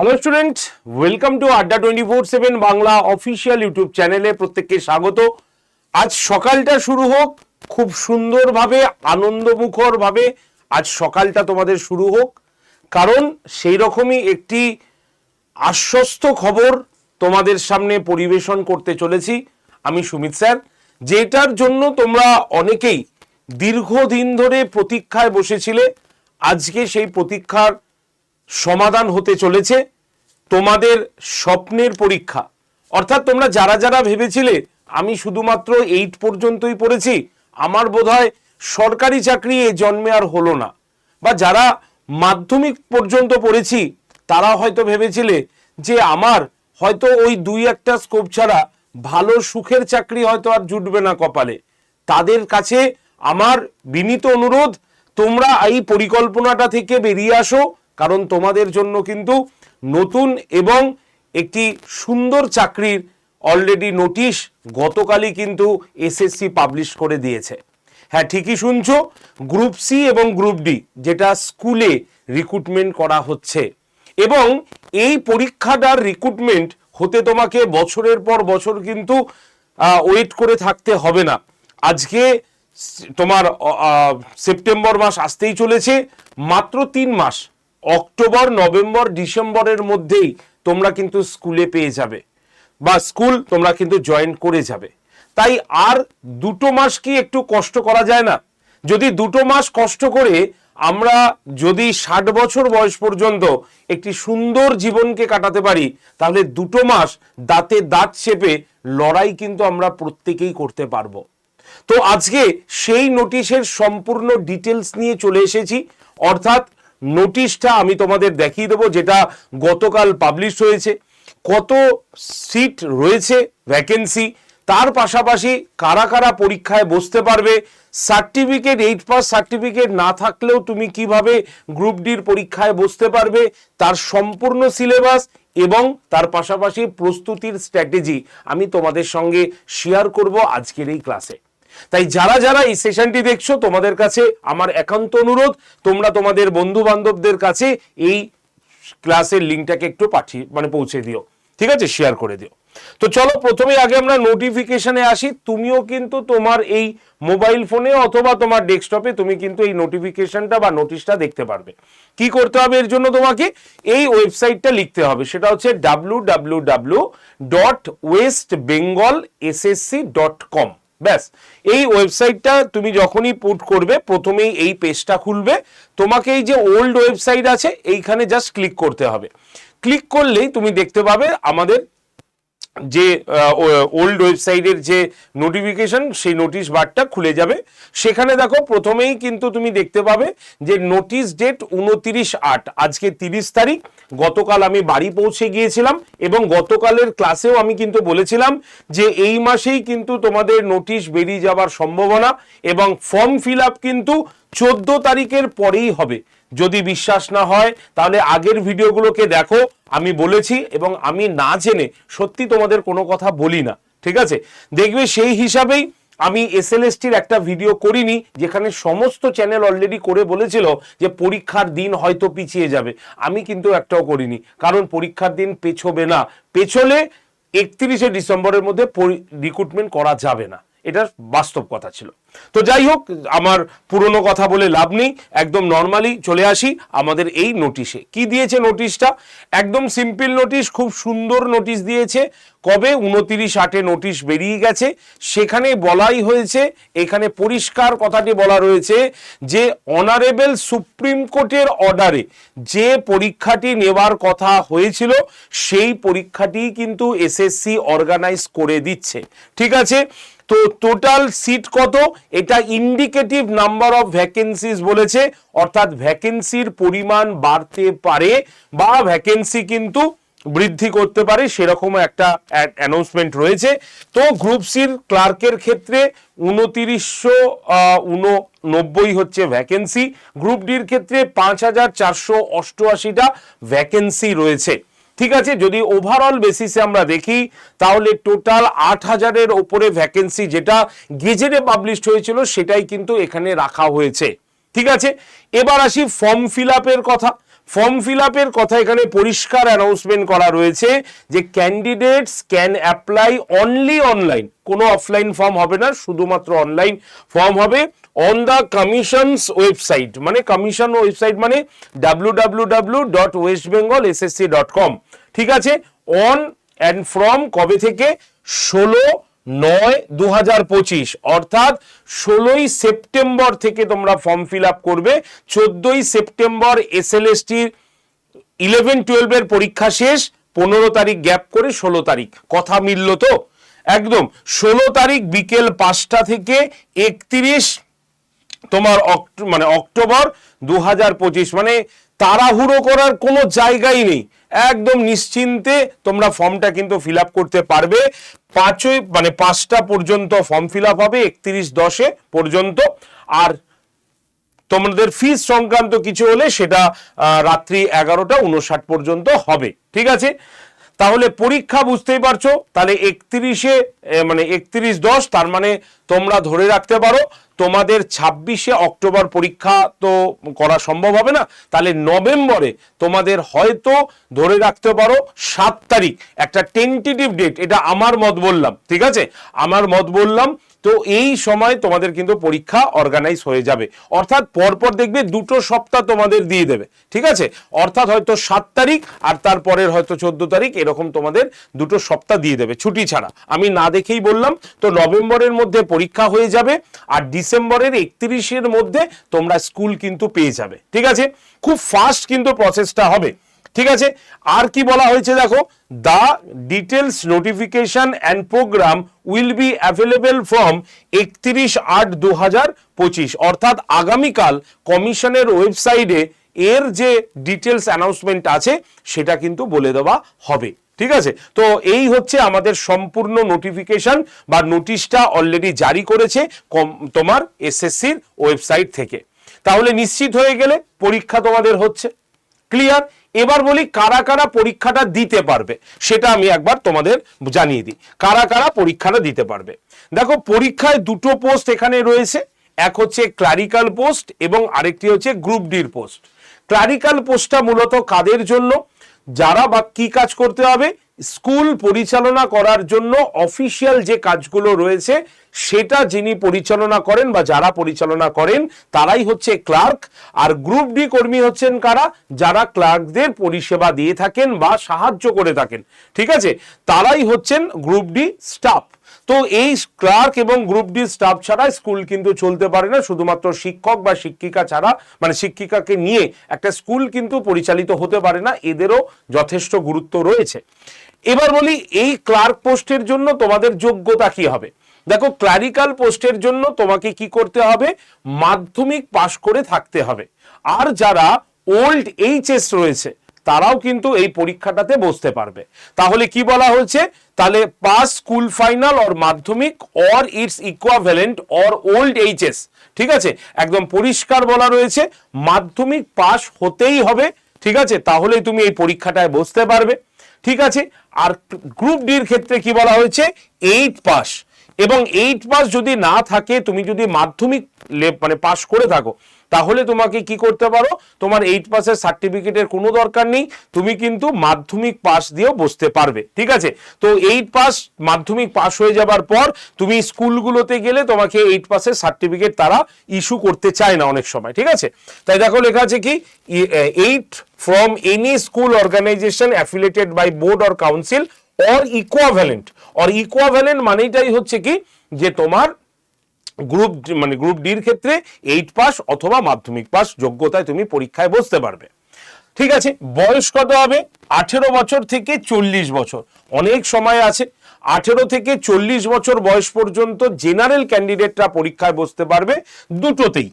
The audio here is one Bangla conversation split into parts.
Hello student welcome to Adda twenty four seven Bangla official YouTube চ্যানেলে প্রত্যেককে স্বাগত। আজ সকালটা শুরু হোক খুব সুন্দরভাবে, আনন্দমুখরভাবে আজ সকালটা তোমাদের শুরু হোক। কারণ সেই রকমই একটি আশ্বস্ত খবর তোমাদের সামনে পরিবেশন করতে চলেছি আমি সুমিত স্যার, যেটার জন্য তোমরা অনেকেই দীর্ঘদিন ধরে প্রতীক্ষায় বসেছিলে। আজকে সেই প্রতীক্ষার সমাধান হতে চলেছে। তোমাদের স্বপ্নের পরীক্ষা। অর্থাৎ তোমরা যারা যারা ভেবেছিলে, আমি শুধুমাত্র এইট পর্যন্তই পড়েছি, আমার বোধহয় সরকারি চাকরি এ জন্মে আর হলো না। বা যারা মাধ্যমিক পর্যন্ত পড়েছি, তারা হয়তো ভেবেছিলে যে আমার হয়তো ওই দুই একটা স্কোপ ছাড়া ভালো সুখের চাকরি হয়তো আর জুটবে না কপালে। তাদের কাছে আমার বিনীত অনুরোধ, তোমরা এই পরিকল্পনাটা থেকে বেরিয়ে আসো কারণ তোমাদের জন্য কিন্তু নতুন এবং একটি সুন্দর চাকরির অলরেডি নোটিশ গতকালই কিন্তু এসএসসি পাবলিশ করে দিয়েছে। হ্যাঁ ঠিকই শুনছো গ্রুপ সি এবং গ্রুপ ডি যেটা স্কুলে রিক্রুটমেন্ট করা হচ্ছে। এবং এই পরীক্ষাটার রিক্রুটমেন্ট হতে তোমাকে বছরের পর বছর কিন্তু ওয়েট করে থাকতে হবে না। আজকে তোমার সেপ্টেম্বর মাস আসতেই চলেছে, মাত্র তিন মাস। অক্টোবর, নভেম্বর, ডিসেম্বরের মধ্যেই তোমরা কিন্তু স্কুলে পেয়ে যাবে। বা স্কুল তোমরা কিন্তু জয়েন করে যাবে। তাই আর দুটো মাস কি একটু কষ্ট করা যায় না? যদি দুটো মাস কষ্ট করে আমরা যদি ষাট বছর বয়স পর্যন্ত একটি সুন্দর জীবনকে কাটাতে পারি, তাহলে দুটো মাস দাঁতে দাঁত চেপে লড়াই কিন্তু আমরা প্রত্যেকেই করতে পারব। তো আজকে সেই নোটিশের সম্পূর্ণ ডিটেলস নিয়ে চলে এসেছি। অর্থাৎ নোটিশটা আমি তোমাদের দেখিয়ে দেবো, যেটা গতকাল পাবলিশ হয়েছে। কত সিট রয়েছে ভ্যাকেন্সি তার পাশাপাশি কারা কারা পরীক্ষায় বসতে পারবে সার্টিফিকেট এইট পাস সার্টিফিকেট না থাকলেও তুমি কীভাবে গ্রুপ ডির পরীক্ষায় বসতে পারবে, তার সম্পূর্ণ সিলেবাস এবং তার পাশাপাশি প্রস্তুতির স্ট্র্যাটেজি আমি তোমাদের সঙ্গে শেয়ার করব আজকের এই ক্লাসে তাই যারা যারা এই সেশনটি দেখছ, তোমাদের কাছে আমার একান্ত অনুরোধ, তোমরা তোমাদের বন্ধু বান্ধবদের কাছে এই ক্লাসের লিঙ্কটাকে একটু পাঠিয়ে মানে পৌঁছে দিও। ঠিক আছে? শেয়ার করে দিও। তো চলো প্রথমে আগে আমরা নোটিফিকেশনে আসি। তুমিও কিন্তু তোমার এই মোবাইল ফোনে অথবা তোমার ডেস্কটপে তুমি কিন্তু এই নোটিফিকেশনটা বা নোটিশটা দেখতে পারবে। কি করতে হবে এর জন্য তোমাকে? এই ওয়েবসাইটটা লিখতে হবে। সেটা হচ্ছে W W W dot West Bengal SSC dot com ব্যাস, এই ওয়েবসাইটটা তুমি যখনই পুট করবে, প্রথমেই এই পেজটা খুলবে। তোমাকে এই যে ওল্ড ওয়েবসাইট আছে, এইখানে জাস্ট ক্লিক করতে হবে। ক্লিক করলেই তুমি দেখতে পাবে আমাদের যে ওল্ড ওয়েবসাইটের যে নোটিফিকেশন সেই নোটিশ বারটা খুলে যাবে। সেখানে দেখো, প্রথমেই কিন্তু তুমি দেখতে পাবে যে নোটিশ ডেট উনতিরিশ আট, আজকে তিরিশ তারিখ। গতকাল আমি বাড়ি পৌঁছে গিয়েছিলাম এবং গতকালের ক্লাসেও আমি কিন্তু বলেছিলাম যে এই মাসেই কিন্তু তোমাদের নোটিশ বেরিয়ে যাবার সম্ভাবনা এবং ফর্ম ফিল আপ কিন্তু চোদ্দ তারিখের পরেই হবে। যদি বিশ্বাস না হয়, তাহলে আগের ভিডিওগুলোকে দেখো। আমি বলেছি এবং আমি না জেনে সত্যি তোমাদের কোনো কথা বলি না, ঠিক আছে? দেখবে সেই হিসাবেই আমি এসএলএসটির একটা ভিডিও করিনি, যেখানে সমস্ত চ্যানেল অলরেডি করে বলেছিল যে পরীক্ষার দিন হয়তো পিছিয়ে যাবে। আমি কিন্তু একটাও করিনি, কারণ পরীক্ষার দিন পেছবে না। পেছলে একত্রিশে ডিসেম্বরের মধ্যে রিক্রুটমেন্ট করা যাবে না। এটা বাস্তব কথা ছিল। তো যাই হোক, আমার পুরনো কথা বলে লাভ নেই, একদম নর্মালি চলে আসি আমাদের এই নোটিশে কি দিয়েছে নোটিশটা একদম সিম্পল নোটিশ খুব সুন্দর নোটিশ দিয়েছে। কবে? উনতিরিশ আটে নোটিশ বেরিয়ে গেছে। সেখানে বলাই হয়েছে, এখানে পরিষ্কার কথাটি বলা রয়েছে যে অনারেবল সুপ্রিম কোর্টের অর্ডারে যে পরীক্ষাটি নেওয়ার কথা হয়েছিল, সেই পরীক্ষাটি কিন্তু এসএসসি অর্গানাইজ করে দিচ্ছে। ঠিক আছে? তো টোটাল সিট কত? এটা ইন্ডিকেটিভ নাম্বার অফ ভ্যাকেন্সিস বলেছে। অর্থাৎ ভ্যাকেন্সির পরিমাণ বাড়তে পারে বা ভ্যাকেন্সি কিন্তু বৃদ্ধি করতে পারে সেরকম একটা অ্যানাউন্সমেন্ট রয়েছে। তো গ্রুপ সির ক্লার্কের ক্ষেত্রে উনতিরিশশো উননব্বই হচ্ছে ভ্যাকেন্সি গ্রুপ ডির ক্ষেত্রে পাঁচ হাজার চারশো অষ্টআশিটা ভ্যাকেন্সি রয়েছে। ঠিক আছে, যদি ওভারঅল বেসিসে আমরা দেখি, তাহলে টোটাল আট হাজারের ওপরে ভ্যাকেন্সি যেটা গেজেটে পাবলিশড হয়েছিল, সেটাই কিন্তু এখানে রাখা হয়েছে। ঠিক আছে, এবার আসি ফর্ম ফিল কথা। ফর্ম ফিল কথা এখানে পরিষ্কার অ্যানাউন্সমেন্ট করা রয়েছে যে candidates can apply only online কোনো অফলাইন ফর্ম হবে না, শুধুমাত্র অনলাইন ফর্ম হবে। অন দ্য কমিশনস ওয়েবসাইট মানে কমিশন ওয়েবসাইট মানে W W W dot West Bengal SSC dot com ঠিক আছে? অন অ্যান্ড ফ্রম কবে থেকে? ষোলো নয় দু হাজার পঁচিশ। অর্থাৎ ষোলোই সেপ্টেম্বর থেকে তোমরা ফর্ম ফিল আপ করবে। চোদ্দই সেপ্টেম্বর এস এল এস টির ইলেভেন টুয়েলভের পরীক্ষা শেষ। পনেরো তারিখ গ্যাপ করে ষোলো তারিখ। কথা মিলল তো? একদম। ষোলো তারিখ বিকেল পাঁচটা থেকে একত্রিশ তোমার মানে অক্টোবর দু পঁচিশ মানে তাড়াহুড়ো করার কোনো জায়গাই নেই। একদম নিশ্চিন্তে তোমরা ফর্মটা কিন্তু ফিল করতে পারবে। পাঁচই মানে পাঁচটা পর্যন্ত ফর্ম ফিল হবে, একত্রিশ দশে পর্যন্ত। আর তোমাদের ফিস সংক্রান্ত কিছু হলে সেটা রাত্রি এগারোটা উনষাট পর্যন্ত হবে। ঠিক আছে? তাহলে পরীক্ষা বুঝতেই পারছ, তাহলে একত্রিশে মানে একত্রিশ দশ, তার মানে তোমরা ধরে রাখতে পারো, তোমাদের ছাব্বিশে অক্টোবর পরীক্ষা তো করা সম্ভব হবে না, তাহলে নভেম্বরে তোমাদের হয়তো ধরে রাখতে পারো সাত তারিখ, একটা টেন্টেটিভ ডেট এটা আমার মত বললাম, ঠিক আছে? আমার মত বললাম তো এই সময় তোমাদের কিন্তু পরীক্ষা অর্গানাইজ হয়ে যাবে। অর্থাৎ পরপর দেখবে দুটো সপ্তাহ তোমাদের দিয়ে দেবে। ঠিক আছে? অর্থাৎ হয়তো সাত তারিখ আর তারপরের হয়তো চোদ্দ তারিখ এরকম তোমাদের দুটো সপ্তাহ দিয়ে দেবে, ছুটি ছাড়া। আমি না দেখেই বললাম, তো নভেম্বরের মধ্যে পরীক্ষা হয়ে যাবে আর ডিসেম্বরের একত্রিশের মধ্যে তোমরা স্কুল কিন্তু পেয়ে যাবে। ঠিক আছে? খুব ফাস্ট কিন্তু প্রসেসটা হবে। ঠিক আছে? আর কি বলা হয়েছে দেখো? The details notification and programme will be available from একত্রিশ আট দু হাজার পঁচিশ। অর্থাৎ আগামীকাল কমিশনের ওয়েবসাইটে এর যে ডিটেলস অ্যানাউন্সমেন্ট আছে, সেটা কিন্তু বলে দেওয়া হবে। ঠিক আছে? তো এই হচ্ছে আমাদের সম্পূর্ণ নোটিফিকেশন বা নোটিশটা অলরেডি জারি করেছে তোমার এসএসসির ওয়েবসাইট থেকে। তাহলে নিশ্চিত হয়ে গেলে পরীক্ষা তোমাদের হচ্ছে। ক্লিয়ার এবার বলি কারা কারা পরীক্ষাটা দিতে পারবে, সেটা আমি একবার তোমাদের জানিয়ে দিই। কারা কারা পরীক্ষাটা দিতে পারবে? দেখো, পরীক্ষায় দুটো পোস্ট এখানে রয়েছে, এক হচ্ছে ক্লারিক্যাল পোস্ট এবং আরেকটি হচ্ছে গ্রুপ ডির পোস্ট। ক্লারিক্যাল পোস্টটা মূলত কাদের জন্য? যারা বা কি কাজ করতে হবে? স্কুল পরিচালনা করার জন্য অফিসিয়াল যে কাজগুলো রয়েছে সেটা যিনি পরিচালনা করেন বা যারা পরিচালনা করেন, তারাই হচ্ছে ক্লার্ক। আর গ্রুপ ডি কর্মী হচ্ছেন কারা? যারা ক্লার্কদের পরিষেবা দিয়ে থাকেন বা সাহায্য করে থাকেন। ঠিক আছে? তারাই হচ্ছেন গ্রুপ ডি স্টাফ। তো এই ক্লার্ক এবং গ্রুপ ডি স্টাফ ছাড়া স্কুল কিন্তু চলতে পারে না। শুধুমাত্র শিক্ষক বা শিক্ষিকা ছাড়া মানে শিক্ষিকাকে নিয়ে একটা স্কুল কিন্তু পরিচালিত হতে পারে না। এদেরও যথেষ্ট গুরুত্ব রয়েছে। এবার বলি, এই ক্লার্ক পোস্টের জন্য তোমাদের যোগ্যতা কি হবে? দেখো ক্লারিক্যাল পোস্টের জন্য তোমাকে কি করতে হবে? মাধ্যমিক পাশ করে থাকতে হবে। আর যারা ওল্ড এইচএস রয়েছে, তারাও কিন্তু এই পরীক্ষাটাতে বসতে পারবে। তাহলে কি বলা হয়েছে? তাহলে pass school final or Madhyamik or its equivalent or old HS ঠিক আছে? একদম পরিষ্কার বলা রয়েছে, মাধ্যমিক পাস হতেই হবে। ঠিক আছে? তাহলেই তুমি এই পরীক্ষাটায় বসতে পারবে। ঠিক আছে? আর গ্রুপ ডির ক্ষেত্রে কি বলা হয়েছে? এইট পাস এবং এইট পাস যদি না থাকে, তুমি যদি মাধ্যমিক মানে পাশ করে থাকো, তাহলে তোমাকে কি করতে পারো? তোমার এইট পাসের সার্টিফিকেটের কোনো দরকার নেই, তুমি কিন্তু মাধ্যমিক পাস দিয়েও বসতে পারবে, ঠিক আছে? তো এইট পাস মাধ্যমিক পাস হয়ে যাবার পর, তুমি স্কুলগুলোতে গেলে তোমাকে এইট পাসের সার্টিফিকেট তারা ইস্যু করতে চায় না অনেক সময়, ঠিক আছে? তাই দেখো লেখা আছে কি? Eight from any school organisation affiliated by board or council or equivalent or equivalent মানেটাই হচ্ছে কি? যে তোমার গ্রুপ মানে গ্রুপ ডির ক্ষেত্রে এইট পাস অথবা মাধ্যমিক পাস যোগ্যতায় তুমি পরীক্ষায় বসতে পারবে। ঠিক আছে? বয়স কত হবে? আঠেরো বছর থেকে চল্লিশ বছর। অনেক সময় আছে। আঠেরো থেকে চল্লিশ বছর বয়স পর্যন্ত জেনারেল ক্যান্ডিডেটরা পরীক্ষায় বসতে পারবে দুটোতেই।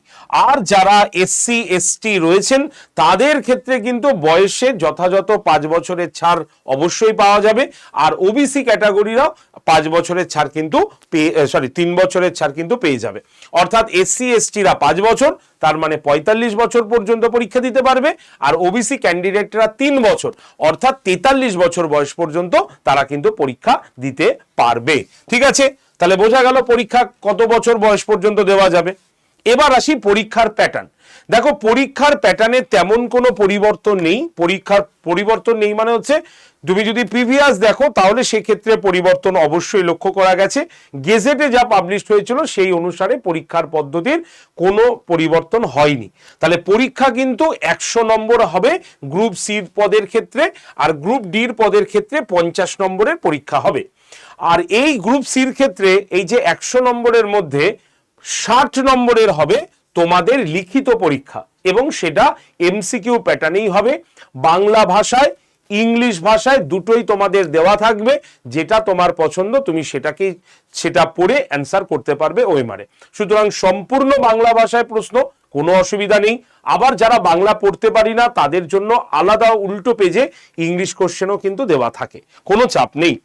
আর যারা এসসি, এসটি রয়েছেন, তাদের ক্ষেত্রে কিন্তু বয়সে যথাযথ পাঁচ বছরের ছাড় অবশ্যই পাওয়া যাবে। আর ওবিসি ক্যাটাগরিরাও পাঁচ বছরের ছাড় কিন্তু পেয়ে সরি তিন বছরের ছাড় কিন্তু পেয়ে যাবে। অর্থাৎ এসসি, এসটিরা পাঁচ বছর তার মানে পঁয়তাল্লিশ বছর পর্যন্ত পরীক্ষা দিতে পারবে, আর ওবিসি ক্যান্ডিডেটরা তিন বছর, অর্থাৎ তেতাল্লিশ বছর বয়স পর্যন্ত তারা কিন্তু পরীক্ষা দিতে পারবে। ঠিক আছে? তাহলে বোঝা গেল পরীক্ষা কত বছর বয়স পর্যন্ত দেওয়া যাবে। এবার আসি পরীক্ষার প্যাটার্ন দেখো, পরীক্ষার প্যাটার্নে তেমন কোনো পরিবর্তন নেই। পরীক্ষার পরিবর্তন নেই মানে হচ্ছে, তুমি যদি প্রিভিয়াস দেখো, তাহলে সেক্ষেত্রে পরিবর্তন অবশ্যই লক্ষ্য করা গেছে। গেজেটে যা পাবলিশ হয়েছিল, সেই অনুসারে পরীক্ষার পদ্ধতির কোনো পরিবর্তন হয়নি। তাহলে পরীক্ষা কিন্তু একশো নম্বর হবে গ্রুপ সির পদের ক্ষেত্রে, আর গ্রুপ ডির পদের ক্ষেত্রে পঞ্চাশ নম্বরের পরীক্ষা হবে। আর এই গ্রুপ সির ক্ষেত্রে, এই যে একশো নম্বরের মধ্যে ষাট নম্বরের হবে তোমাদের লিখিত পরীক্ষা এবং সেটা এমসিকিউ প্যাটার্নেই হবে। বাংলা ভাষায়, ইংলিশ ভাষায় দুটোই তোমাদের দেওয়া থাকবে। যেটা তোমার পছন্দ, তুমি সেটাকে সেটা পড়ে অ্যান্সার করতে পারবে ওএমআরে সুতরাং সম্পূর্ণ বাংলা ভাষায় প্রশ্ন, কোনো অসুবিধা নেই। আবার যারা বাংলা পড়তে পারি না, তাদের জন্য আলাদা উল্টো পেজে ইংলিশ কোশ্চেনও কিন্তু দেওয়া থাকে। কোনো চাপ নেই।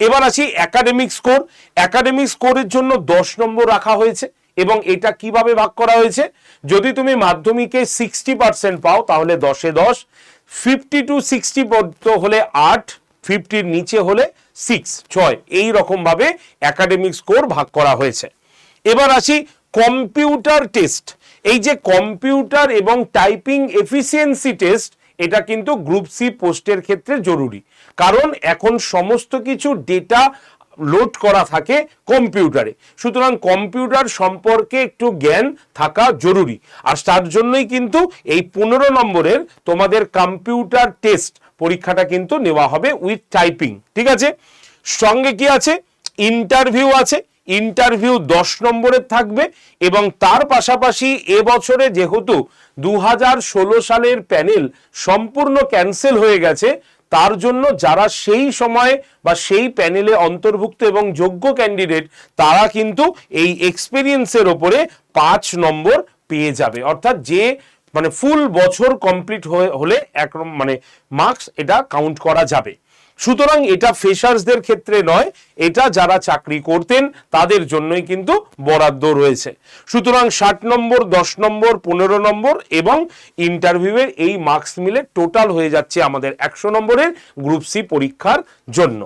এবার আসি একাডেমিক স্কোর একাডেমিক স্কোরের জন্য দশ নম্বর রাখা হয়েছে। এবং এটা কীভাবে ভাগ করা হয়েছে? যদি তুমি মাধ্যমিকে সিক্সটি পার্সেন্ট পাও, তাহলে দশে দশ ফিফটি টু সিক্সটি পর্যন্ত হলে আট ফিফটির নিচে হলে সিক্স ছয়, এই রকমভাবে একাডেমিক স্কোর ভাগ করা হয়েছে। এবার আসি কম্পিউটার টেস্ট এই যে কম্পিউটার এবং টাইপিং এফিসিয়েন্সি টেস্ট এটা কিন্তু গ্রুপ সি পোস্টের ক্ষেত্রে জরুরি। কারণ এখন সমস্ত কিছু ডেটা লোড করা থাকে কম্পিউটারে সুতরাং কম্পিউটার সম্পর্কে একটু জ্ঞান থাকা জরুরি। আর তার জন্যই কিন্তু এই পনেরো নম্বরের তোমাদের কম্পিউটার টেস্ট পরীক্ষাটা কিন্তু নেওয়া হবে উইথ টাইপিং ঠিক আছে? সঙ্গে কি আছে? ইন্টারভিউ আছে। ইন্টারভিউ দশ নম্বরের থাকবে এবং তার পাশাপাশি এবছরে যেহেতু দু হাজার ষোলো সালের প্যানেল সম্পূর্ণ ক্যান্সেল হয়ে গেছে তার জন্য যারা সেই সময় বা সেই প্যানেলে অন্তর্ভুক্ত এবং যোগ্য ক্যান্ডিডেট তারা কিন্তু এই এক্সপিরিয়েন্সের ওপরে পাঁচ নম্বর পেয়ে যাবে। অর্থাৎ যে মানে ফুল বছর কমপ্লিট হলে এক মানে মার্কস এটা কাউন্ট করা যাবে। সুতরাং এটা ফ্রেশার্সদের ক্ষেত্রে নয়, এটা যারা চাকরি করতেন, তাদের জন্যই কিন্তু বরাদ্দ রয়েছে। সুতরাং ষাট নম্বর, দশ নম্বর, পনেরো নম্বর এবং ইন্টারভিউয়ের এই মার্কস মিলে টোটাল হয়ে যাচ্ছে আমাদের একশো নম্বরের গ্রুপ সি পরীক্ষার জন্য।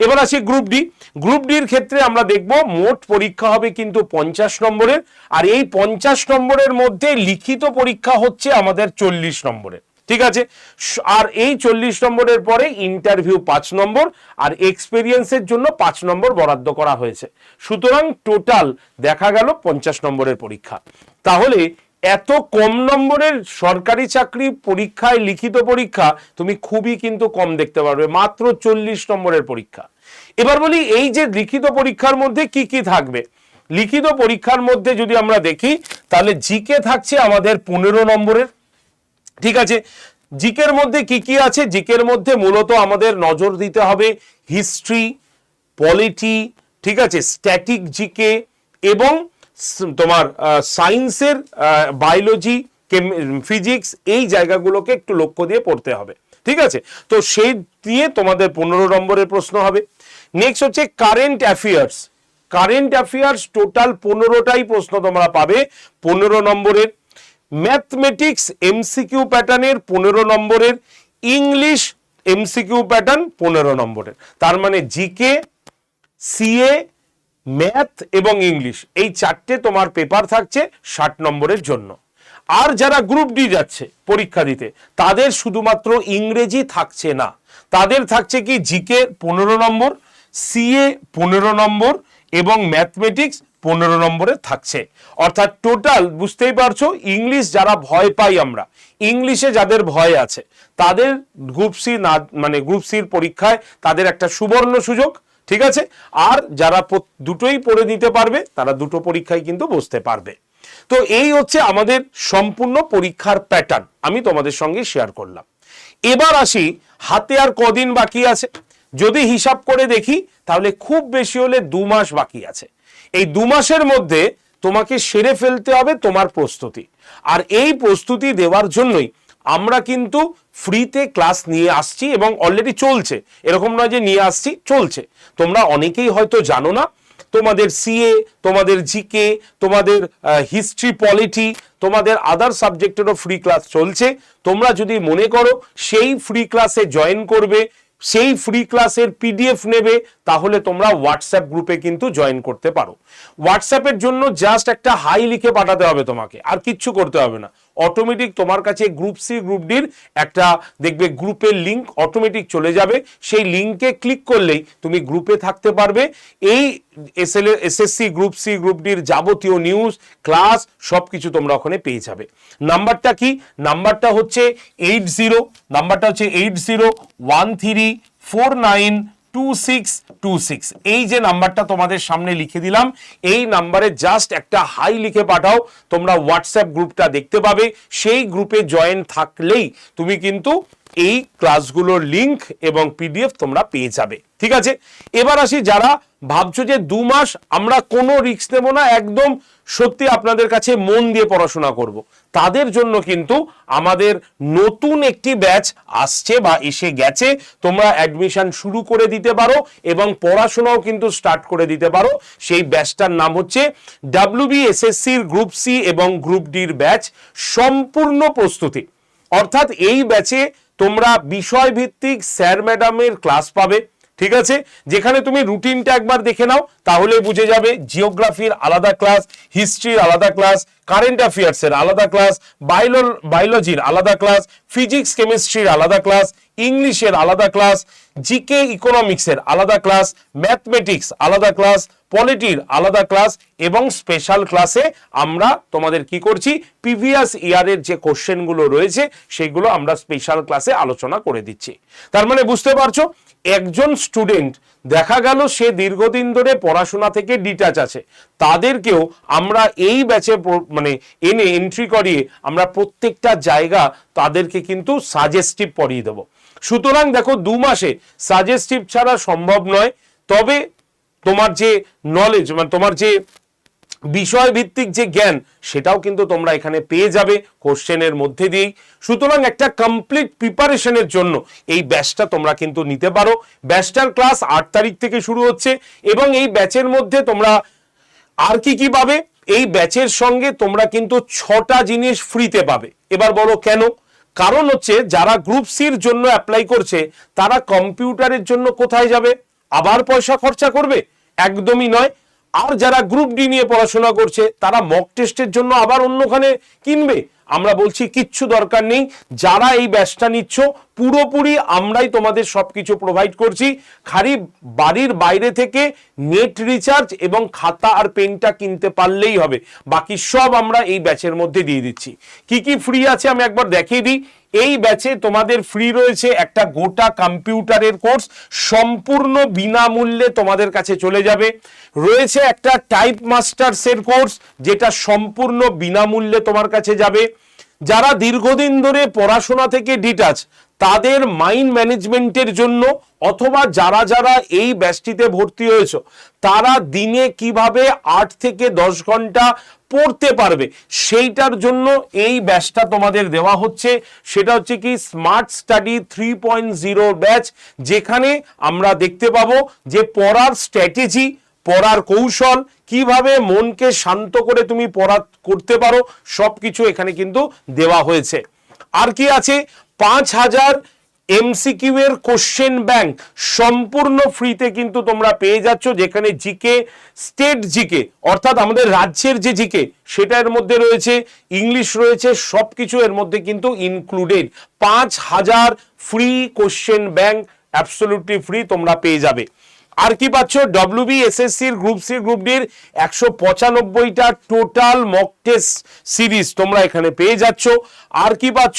এবার আসি গ্রুপ ডি। গ্রুপ ডির ক্ষেত্রে আমরা দেখব মোট পরীক্ষা হবে কিন্তু পঞ্চাশ নম্বরের, আর এই পঞ্চাশ নম্বরের মধ্যে লিখিত পরীক্ষা হচ্ছে আমাদের চল্লিশ নম্বরের। ঠিক আছে? আর এই চল্লিশ নম্বরের পরে ইন্টারভিউ পাঁচ নম্বর আর এক্সপিরিয়েন্সের জন্য পাঁচ নম্বর বরাদ্দ করা হয়েছে। সুতরাং টোটাল দেখা গেল পঞ্চাশ নম্বরের পরীক্ষা। তাহলে এত কম নম্বরের সরকারি চাকরি পরীক্ষায় লিখিত পরীক্ষা তুমি খুবই কিন্তু কম দেখতে পারবে, মাত্র চল্লিশ নম্বরের পরীক্ষা। এবার বলি, এই যে লিখিত পরীক্ষার মধ্যে কি কি থাকবে? লিখিত পরীক্ষার মধ্যে যদি আমরা দেখি, তাহলে জিকে থাকছে আমাদের পনেরো নম্বরের। ঠিক আছে? জিকের মধ্যে কি কি আছে? জিকের মধ্যে মূলত আমাদের নজর দিতে হবে হিস্ট্রি, পলিটি, ঠিক আছে? স্ট্যাটিক জিকে এবং তোমার সায়েন্সের বায়োলজি ফিজিক্স এই জায়গাগুলোকে একটু লক্ষ্য দিয়ে পড়তে হবে। ঠিক আছে? তো সেই দিয়ে তোমাদের পনেরো নম্বরের প্রশ্ন হবে। নেক্সট হচ্ছে current affairs current affairs total পনেরোটাই প্রশ্ন তোমরা পাবে। পনেরো নম্বরের ম্যাথমেটিক্স এমসিকিউ প্যাটার্নের পনেরো নম্বরের, ইংলিশ এমসিকিউ প্যাটার্ন পনেরো নম্বরের। তার মানে জিকে সিএ ম্যাথ এবং ইংলিশ। এই চারটে তোমার পেপার থাকছে ষাট নম্বরের জন্য। আর যারা গ্রুপ ডি যাচ্ছে পরীক্ষা দিতে, তাদের শুধুমাত্র ইংরেজি থাকছে না। তাদের থাকছে কি জিকে পনেরো নম্বর সিএ পনেরো নম্বর এবং ম্যাথমেটিক্স পনেরো নম্বরে থাকছে। অর্থাৎ টোটাল বুঝতেই পারছ, ইংলিশ যারা ভয় পাই আমরা, ইংলিশে যাদের ভয় আছে, তাদের গ্রুপ সি না মানে গ্রুপ সির পরীক্ষায় তাদের একটা সুবর্ণ সুযোগ, ঠিক আছে? আর যারা দুটোই পড়ে নিতে পারবে, তারা দুটো পরীক্ষায় কিন্তু বসতে পারবে। তো এই হচ্ছে আমাদের সম্পূর্ণ পরীক্ষার প্যাটার্ন আমি তোমাদের সঙ্গে শেয়ার করলাম। এবার আসি, হাতে আর কদিন বাকি আছে। যদি হিসাব করে দেখি, তাহলে খুব বেশি হলে দু মাস বাকি আছে। এই দু মাসের মধ্যে তোমাকে সেরে ফেলতে হবে তোমার প্রস্তুতি। আর এই প্রস্তুতি দেওয়ার জন্যই আমরা কিন্তু ফ্রিতে ক্লাস নিয়ে আসছি এবং অলরেডি চলছে। এরকম নয় যে নিয়ে আসছি, চলছে। তোমরা অনেকেই হয়তো জানো না, তোমাদের সিএ তোমাদের জিকে তোমাদের হিস্ট্রি পলিটি তোমাদের আদার সাবজেক্টেরও ফ্রি ক্লাস চলছে। তোমরা যদি মনে করো সেই ফ্রি ক্লাসে জয়েন করবে সেই ফ্রি ক্লাসের পিডিএফ নেবে, তাহলে তোমরা হোয়াটসঅ্যাপ গ্রুপে কিন্তু জয়েন করতে পারো। হোয়াটসঅ্যাপের জন্য জাস্ট একটা হাই লিখে পাঠাতে হবে তোমাকে, আর কিচ্ছু করতে হবে না। অটোমেটিক তোমার কাছে গ্রুপ সি গ্রুপ ডির একটা দেখবে গ্রুপের লিংক অটোমেটিক চলে যাবে। সেই লিংকে ক্লিক করলেই তুমি গ্রুপে থাকতে পারবে। এই SL SSC group C group ডির যাবতীয় নিউজ ক্লাস সব কিছু তোমরা ওখানে পেয়ে যাবে। নাম্বারটা কি? নাম্বারটা হচ্ছে এইট জিরো নাম্বারটা হচ্ছে eight zero one three four nine two six two six এই যে নাম্বারটা তোমাদের সামনে লিখে দিলাম, এই নাম্বারে জাস্ট একটা হাই লিখে পাঠাও, তোমরা হোয়াটসঅ্যাপ গ্রুপটা দেখতে পাবে। সেই গ্রুপে জয়েন থাকলেই তুমি কিন্তু এই ক্লাসগুলোর লিংক এবং পিডিএফ তোমরা পেয়ে যাবে। ঠিক আছে? এবার আসি যারা ভাবছ যে দু মাস আমরা কোনো রিস্ক নেব না, একদম সত্যি আপনাদের কাছে মন দিয়ে পড়াশোনা করব। তাদের জন্য কিন্তু আমাদের নতুন একটি ব্যাচ আসছে বা এসে গেছে। তোমরা অ্যাডমিশন শুরু করে দিতে পারো এবং পড়াশোনাও কিন্তু স্টার্ট করে দিতে পারো। সেই ব্যাচটার নাম হচ্ছে ডাব্লিউবি এসএসসির গ্রুপ সি এবং গ্রুপ ডির ব্যাচ সম্পূর্ণ প্রস্তুতি। অর্থাৎ এই ব্যাচে তোমরা বিষয়ভিত্তিক স্যার ম্যাডামের ক্লাস পাবে, ঠিক আছে? যেখানে তুমি রুটিনটা একবার দেখে নাও, তাহলে বুঝে যাবে জিওগ্রাফির আলাদা ক্লাস, হিস্ট্রির আলাদা ক্লাস, কারেন্ট অ্যাফেয়ার্সের আলাদা ক্লাস বায়োলো বায়োলজির আলাদা ক্লাস, ফিজিক্স, কেমিস্ট্রির আলাদা ক্লাস, ইংলিশের আলাদা ক্লাস জিকে ইকোনমিক্সের আলাদা ক্লাস ম্যাথমেটিক্স আলাদা ক্লাস পলিটির আলাদা ক্লাস এবং স্পেশাল ক্লাসে আমরা তোমাদের কি করছি? প্রিভিয়াস ইয়ারের যে কোশ্চেনগুলো রয়েছে, সেগুলো আমরা স্পেশাল ক্লাসে আলোচনা করে দিচ্ছি। তার মানে বুঝতে পারছ? একজন স্টুডেন্ট দেখা গেল সে দীর্ঘদিন ধরে পড়াশোনা থেকে ডিটাচ আছে। তাদেরকেও আমরা এই ব্যাচে মানে এনে এন্ট্রি করিয়ে আমরা প্রত্যেকটা জায়গা তাদেরকে কিন্তু সাজেস্টিভ পড়িয়ে দেবো। সুতরাং দেখো দু মাসে সাজেস্টিভ ছাড়া সম্ভব নয়। তবে তোমার যে নলেজ মানে তোমার যে বিষয় ভিত্তিক যে জ্ঞান, সেটাও কিন্তু তোমরা এখানে পেয়ে যাবে কোশ্চেনের মধ্যে দিয়েই। সুতরাং একটা কমপ্লিট প্রিপারেশনের জন্য এই ব্যাচটা তোমরা কিন্তু নিতে পারো। ব্যাচটার ক্লাস আট তারিখ থেকে শুরু হচ্ছে এবং এই ব্যাচের মধ্যে তোমরা আর কি কি পাবে? এই ব্যাচের সঙ্গে তোমরা কিন্তু ছটা জিনিস ফ্রিতে পাবে। এবার বলো কেন? কারণ হচ্ছে যারা গ্রুপ সির জন্য অ্যাপ্লাই করছে, তারা কম্পিউটারের জন্য কোথায় যাবে? আবার পয়সা খরচা করবে? একদমই নয়। আর যারা গ্রুপ ডি নিয়ে পড়াশোনা করছে, তারা মক টেস্টের জন্য আবার অন্যখানে কিনবে? আমরা বলছি কিচ্ছু দরকার নেই। যারা এই ব্যাচটা নিচ্ছ, পুরোপুরি আমরাই তোমাদের সব কিছু প্রোভাইড করছি। খালি বাড়ির বাইরে থেকে নেট রিচার্জ এবং খাতা আর পেনটা কিনতে পারলেই হবে। বাকি সব আমরা এই ব্যাচের মধ্যে দিয়ে দিচ্ছি। কি কি ফ্রি আছে আমি একবার দেখিয়ে দিই। এই ব্যাচে তোমাদের ফ্রি রয়েছে একটা গোটা কম্পিউটারের কোর্স সম্পূর্ণ বিনামূল্যে তোমাদের কাছে চলে যাবে। রয়েছে একটা টাইপ মাস্টার্সের কোর্স যেটা সম্পূর্ণ বিনামূল্যে তোমার কাছে যাবে। যারা দীর্ঘদিন ধরে পড়াশোনা থেকে ডিটাচ তাদের মাইন্ড ম্যানেজমেন্টের জন্য অথবা যারা যারা এই ব্যাচটিতে ভর্তি হয়েছ, তারা দিনে কীভাবে আট থেকে দশ ঘণ্টা পড়তে পারবে, সেইটার জন্য এই ব্যাচটা তোমাদের দেওয়া হচ্ছে। সেটা হচ্ছে কি smart study three point zero batch যেখানে আমরা দেখতে পাবো যে পড়ার স্ট্র্যাটেজি পড়ার কৌশল, কীভাবে মনকে শান্ত করে তুমি পড়া করতে পারো সব কিছু এখানে কিন্তু দেওয়া হয়েছে। আর কি আছে? পাঁচ হাজার এমসিকিউ এর কোশ্চেন ব্যাংক সম্পূর্ণ ফ্রিতে কিন্তু তোমরা পেয়ে যাচ্ছ, যেখানে জিকে, স্টেট জিকে, অর্থাৎ আমাদের রাজ্যের যে জিকে সেটার মধ্যে রয়েছে, ইংলিশ রয়েছে সব কিছু এর মধ্যে কিন্তু ইনক্লুডেড পাঁচ হাজার free question bank absolutely free তোমরা পেয়ে যাবে। আর কি পাচ্ছ? ডব্লিউবি এসএসসির গ্রুপ সি গ্রুপ ডির একশো পঁচানব্বইটা টোটাল মক টেস্ট সিরিজ তোমরা এখানে পেয়ে যাচ্ছ। আর কি পাচ্ছ?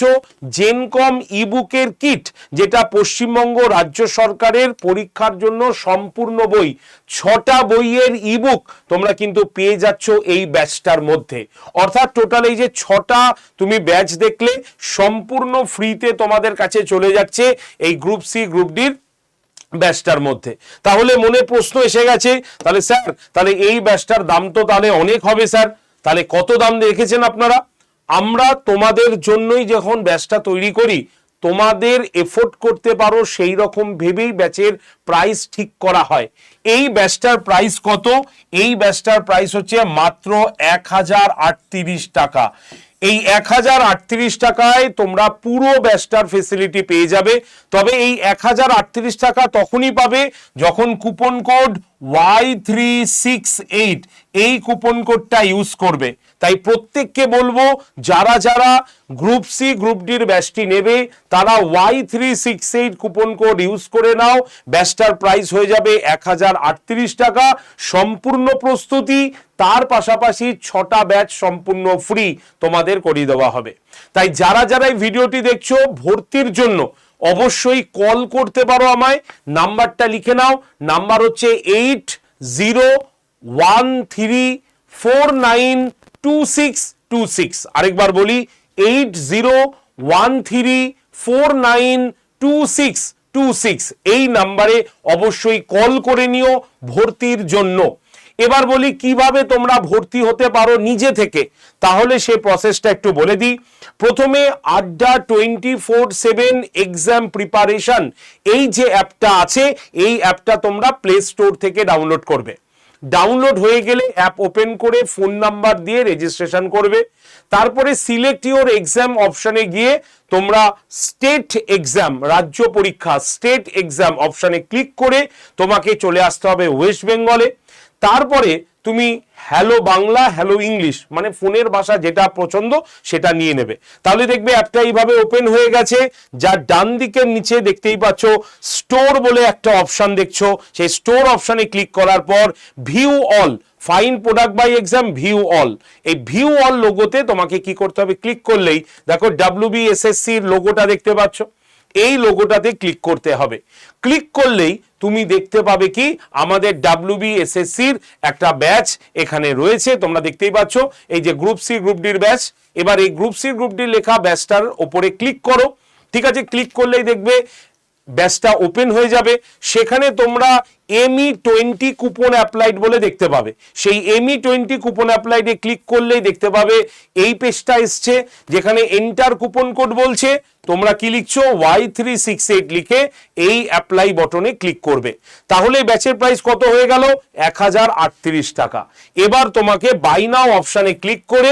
জেনকম ইবুকের কিট যেটা পশ্চিমবঙ্গ রাজ্য সরকারের পরীক্ষার জন্য সম্পূর্ণ বই। ছটা বইয়ের ইবুক তোমরা কিন্তু পেয়ে যাচ্ছ এই ব্যাচটার মধ্যে। অর্থাৎ টোটাল এই যে ছটা তুমি ব্যাচ দেখলে, সম্পূর্ণ ফ্রিতে তোমাদের কাছে চলে যাচ্ছে এই গ্রুপ সি গ্রুপ ডির ব্যাচটার মধ্যে। তাহলে মনে প্রশ্ন এসে গেছে, তাহলে স্যার, তাহলে এই ব্যাচটার দাম তো তাহলে অনেক হবে স্যার। তাহলে কত দাম রেখেছেন আপনারা? আমরা তোমাদের জন্যই যখন ব্যাচটা তৈরি করি, তোমাদের এফোর্ট করতে পারো সেই রকম ভেবেই ব্যাচের প্রাইস ঠিক করা হয়। এই ব্যাচটার প্রাইস কত? এই ব্যাচটার প্রাইস হচ্ছে মাত্র এক হাজার আটত্রিশ টাকা। এই এক হাজার আটত্রিশ টাকায় তোমরা পুরো ব্যাচটার ফেসিলিটি পেয়ে যাবে। তবে এই এক হাজার আটত্রিশ টাকা তখনই পাবে যখন coupon code Y three six eight এই কুপন কোডটা ইউজ করবে। তাই প্রত্যেককে বলব, যারা যারা গ্রুপ সি গ্রুপ ডির ব্যাচটি নেবে, তারা Y three six eight coupon code use করে নাও। ব্যাচটার প্রাইস হয়ে যাবে এক হাজার আটত্রিশ টাকা। সম্পূর্ণ প্রস্তুতি, তার পাশাপাশি ছটা ব্যাচ সম্পূর্ণ ফ্রি তোমাদের করিয়ে দেওয়া হবে। তাই যারা যারা এই ভিডিওটি দেখছ, ভর্তির জন্য অবশ্যই কল করতে পারো আমায়। নাম্বারটা লিখে নাও। নাম্বার হচ্ছে eight zero one three four nine two six two six আরেকবার বলি eight zero one three four nine two six two six এই নাম্বারে অবশ্যই কল করে নিও ভর্তির জন্য। এবার বলি কীভাবে তোমরা ভর্তি হতে পারো নিজে থেকে। তাহলে সে প্রসেসটা একটু বলে দিই। প্রথমে Adda twenty four seven exam preparation এই যে অ্যাপটা আছে, এই অ্যাপটা তোমরা প্লে স্টোর থেকে ডাউনলোড করবে। ডাউনলোড হয়ে গেলে অ্যাপ ওপেন করে ফোন নাম্বার দিয়ে রেজিস্ট্রেশন করবে। তারপরে সিলেক্ট ইউর এক্সাম অপশনে গিয়ে তোমরা স্টেট এক্সাম রাজ্য পরীক্ষা স্টেট এক্সাম অপশানে ক্লিক করে তোমাকে চলে আসতে হবে ওয়েস্ট বেঙ্গলে তারপরে তুমি হ্যালো বাংলা, হ্যালো ইংলিশ মানে ফোনের ভাষা যেটা পছন্দ সেটা নিয়ে নেবে। তাহলে দেখবে অ্যাপটা এইভাবে ওপেন হয়ে গেছে যার ডান দিকের নিচে দেখতেই পাচ্ছ, স্টোর বলে একটা অপশান দেখছ। সেই স্টোর অপশানে ক্লিক করার পর view all, find product by exam, view all. এই ভিউ অল লোগোতে তোমাকে কি করতে হবে? ক্লিক করলেই দেখো ডাব্লিউবিএসএসসির লোগোটা দেখতে পাচ্ছ। এই লোগোটাতে ক্লিক করতে হবে। ক্লিক করলেই তুমি দেখতে পাবে কি, আমাদের ডাব্লিউবিএসএসসির একটা ব্যাচ এখানে রয়েছে, তোমরা দেখতেই পাচ্ছ। এই যে গ্রুপ সি গ্রুপ ডির ব্যাচ এবার এই গ্রুপ সি গ্রুপ ডির লেখা ব্যাচটার ওপরে ক্লিক করো। ঠিক আছে ক্লিক করলেই দেখবে ব্যাচটা ওপেন হয়ে যাবে, সেখানে তোমরা এমই টোয়েন্টি কুপন অ্যাপ্লাইড বলে দেখতে পাবে। সেই এমই টোয়েন্টি কুপন অ্যাপ্লাইডে ক্লিক করলেই দেখতে পাবে এই পেজটা এসছে, যেখানে এন্টার কুপন কোড বলছে। তোমরা কি লিখছো? ওয়াই থ্রি সিক্স এইট লিখে এই অ্যাপ্লাই বটনে ক্লিক করবে। তাহলে ব্যাচের প্রাইস কত হয়ে গেল? এক হাজার আটত্রিশ টাকা। এবার তোমাকে বাই নাও অপশানে ক্লিক করে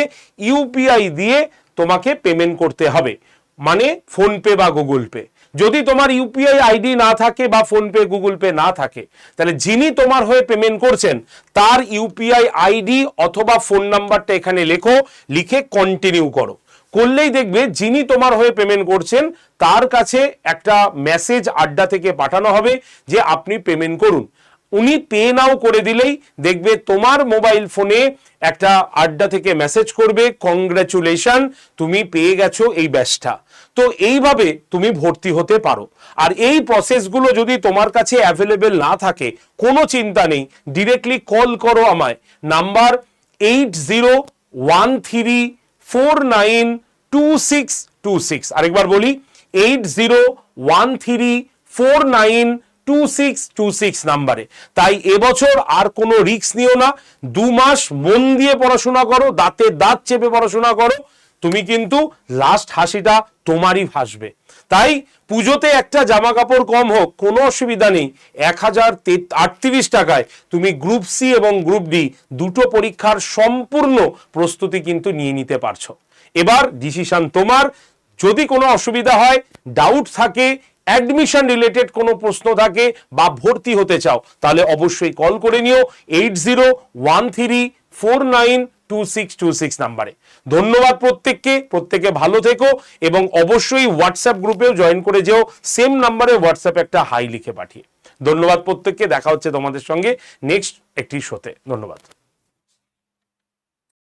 ইউপিআই দিয়ে তোমাকে পেমেন্ট করতে হবে। মানে ফোনপে বা গুগল পে। যদি তোমার ইউপিআই আইডি না থাকে বা ফোনপে, গুগল পে না থাকে, তাহলে যিনি তোমার হয়ে পেমেন্ট করছেন, তার ইউপিআই আইডি অথবা ফোন নাম্বারটা এখানে লেখো, লিখে কন্টিনিউ করো। করলেই দেখবে যিনি তোমার হয়ে পেমেন্ট করছেন, তার কাছে একটা মেসেজ আড্ডা থেকে পাঠানো হবে যে আপনি পেমেন্ট করুন। উনি পে নাও করে দিলেই দেখবে তোমার মোবাইল ফোনে একটা আড্ডা থেকে মেসেজ করবে কংগ্রাচুলেশন তুমি পেয়ে গেছো এই ব্যাচটা। তো এইভাবে তুমি ভর্তি হতে পারো। আর এই প্রসেসগুলো যদি তোমার কাছে অ্যাভেলেবেল না থাকে, কোনো চিন্তা নেই ডিরেক্টলি কল করো আমায়। Number eight zero one three four nine two six two six আরেকবার বলি eight zero one three four nine two six two six নাম্বারে। তাই এবছর আর কোনো রিস্ক নিও না, দু মাস মন দিয়ে পড়াশোনা করো, দাঁতে দাঁত চেপে পড়াশোনা করো তুমি কিন্তু লাস্ট হাসিটা তোমারই ভাসবে। তাই পুজোতে একটা জামা কাপড় কম হোক, কোনো অসুবিধা নেই। এক হাজার আটত্রিশ টাকায় তুমি গ্রুপ সি এবং গ্রুপ ডি দুটো পরীক্ষার সম্পূর্ণ প্রস্তুতি কিন্তু নিয়ে নিতে পারছ। এবার ডিসিশন তোমার। যদি কোনো অসুবিধা হয় ডাউট থাকে অ্যাডমিশন রিলেটেড কোনো প্রশ্ন থাকে বা ভর্তি হতে চাও, তাহলে অবশ্যই কল করে নিও। Eight zero one three four nine two six two six নাম্বারে। ধন্যবাদ প্রত্যেককে, প্রত্যেকে ভালো থেকো এবং অবশ্যই হোয়াটসঅ্যাপ গ্রুপেও জয়েন করে যেও সেম নাম্বারে হোয়াটসঅ্যাপে একটা হাই লিখে পাঠিয়ে। ধন্যবাদ প্রত্যেককে, দেখা হচ্ছে তোমাদের সঙ্গে নেক্সট একটি শোতে ধন্যবাদ।